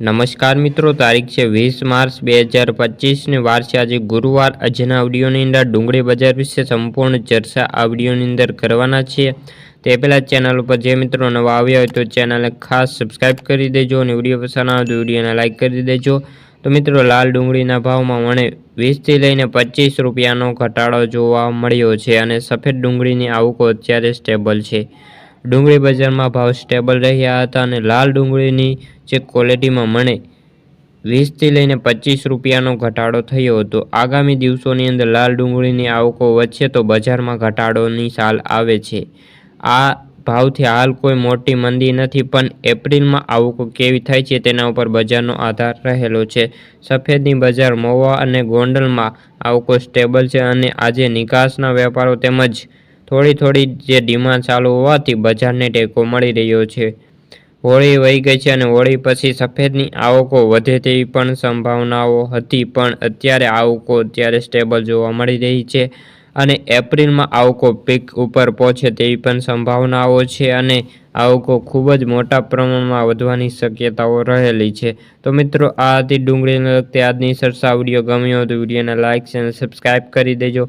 નમસ્કાર મિત્રો, તારીખ છે વીસ માર્ચ બે હજાર પચીસની વાર છે. આજે ગુરુવાર, આજના આવડીઓની અંદર ડુંગળી બજાર વિશે સંપૂર્ણ ચર્ચા આવડીઓની અંદર કરવાના છીએ. તે પહેલાં ચેનલ ઉપર જે મિત્રો નવા આવ્યા હોય તો ચેનલને ખાસ સબસ્ક્રાઈબ કરી દેજો અને વીડિયો પસંદ આવે તો વિડીયોને લાઇક કરી દેજો. તો મિત્રો, લાલ ડુંગળીના ભાવમાં મને વીસથી લઈને પચીસ રૂપિયાનો ઘટાડો જોવા મળ્યો છે અને સફેદ ડુંગળીની આવકો અત્યારે સ્ટેબલ છે. ડુંગળી બજારમાં ભાવ સ્ટેબલ રહ્યા હતા અને લાલ ડુંગળીની જે ક્વોલિટીમાં મને વીસથી લઈને પચીસ રૂપિયાનો ઘટાડો થયો હતો. આગામી દિવસોની અંદર લાલ ડુંગળીની આવકો વધશે તો બજારમાં ઘટાડોની સાલ આવે છે. આ ભાવથી હાલ કોઈ મોટી મંદી નથી, પણ એપ્રિલમાં આવકો કેવી થાય છે તેના ઉપર બજારનો આધાર રહેલો છે. સફેદની બજાર મહુવા અને ગોંડલમાં આવકો સ્ટેબલ છે અને આજે નિકાસના વેપારો તેમજ થોડી થોડી જે ડિમાન્ડ ચાલુ હોવાથી બજારને ટેકો મળી રહ્યો છે. હોળી વહી ગઈ છે અને હોળી પછી સફેદની આવકો વધે તેવી પણ સંભાવનાઓ હતી, પણ અત્યારે આવકો અત્યારે સ્ટેબલ જોવા મળી રહી છે અને એપ્રિલમાં આવકો પીક ઉપર પહોંચે તેવી પણ સંભાવનાઓ છે અને આવકો ખૂબ જ મોટા પ્રમાણમાં વધવાની શક્યતાઓ રહેલી છે. તો મિત્રો, આ હતી ડુંગળીને લગતી આજની સરસા વીડિયો ગમ્યો તો વિડીયોને લાઇક અને સબસ્ક્રાઈબ કરી દેજો.